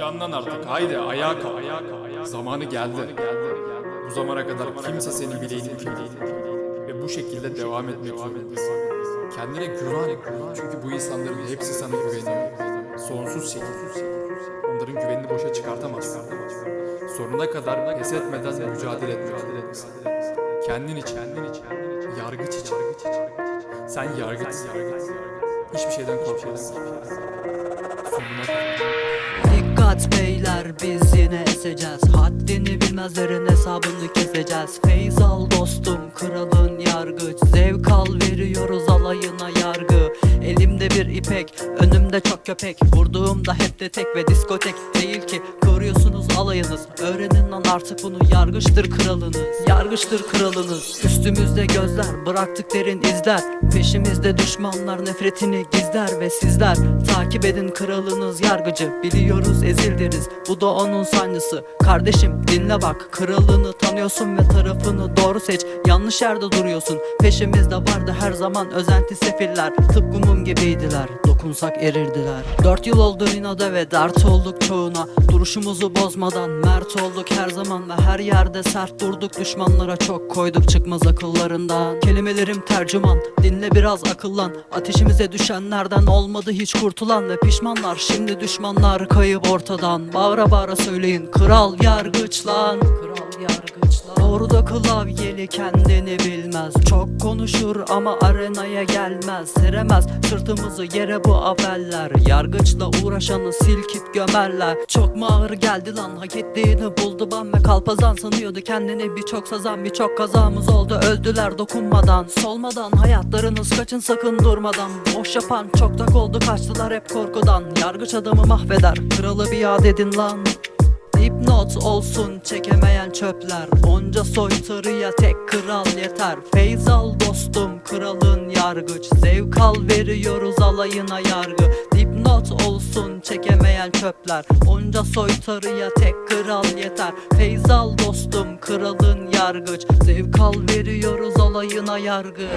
Canlan artık haydi ayağa kalk. Zamanı geldi. Bu zamana kadar kimse senin bileğini bükemedi. Ve bu şekilde devam etmek zorundasın. Kendine güven. Çünkü bu insanların hepsi sana güveniyor. Sonsuz şekilde. Onların güvenini boşa çıkartamazsın. Sonuna kadar pes etmeden mücadele etmek zorundasın. Kendin için, yargıç için. Sen yargıçsın. Hiçbir şeyden korkmazsın. Dikkat beyler biz yine eseceğiz. Haddini bilmezlerin hesabını keseceğiz. Feyz al dostum kralın yargıç Zevk al veriyoruz alayına yargı. Elimde bir ipek önümde çok köpek. Vurduğumda hep de tek ve diskotek değil ki. Kıvırıyorsunuz alayınız. Öğrenin lan artık bunu. Yargıçtır kralınız. Yargıçtır kralınız. Üstümüzde gözler bıraktık derin izler Peşimizde düşmanlar nefretini gizler Ve sizler takip edin kralınız yargıcı. Biliyoruz ezildiniz bu da onun sancısı. Kardeşim dinle bak kralını tanıyorsun ve tarafını doğru seç. Yanlış yerde duruyorsun peşimizde vardı her zaman özenti sefiller. Tıpkı mum gibiydiler dokunsak erirdiler. Dört yıl oldu inada ve dert olduk çoğuna. Duruşumuzu bozmadan mert olduk her zaman Ve her yerde sert durduk. Düşmanlara çok koyduk çıkmaz akıllarından. Kelimelerim tercüman dinle biraz akıllan. Ateşimize düşenlerden olmadı hiç kurtulan. Ve pişmanlar şimdi düşmanlar kayıp ortadan. Bağıra bağıra söyleyin kral yargıç lan Kral yargıç lan Doğru da klavyeli kendini bilmez. Çok konuşur ama arenaya gelmez. Seremez sırtımızı yere bu abeller. Yargıçla uğraşanı silkip gömerler. Çok mu ağır geldi lan? Hak ettiğini buldu. Ban ve kalpazan Sanıyordu. Kendini birçok sazan birçok kazamız oldu. Öldüler dokunmadan solmadan. Hayatlarınız kaçın sakın durmadan. Boş yapan çok tak oldu kaçtılar hep korkudan. Yargıç adamı mahveder. Kralı bir yad edin lan Dipnot olsun çekemeyen çöpler. Onca soytarıya tek kral yeter. Feyz al dostum kralın yargıç Zevk al veriyoruz alayına yargı. Dipnot olsun çekemeyen çöpler. Onca soytarıya tek kral yeter. Feyz al dostum kralın yargıç Zevk al veriyoruz alayına yargı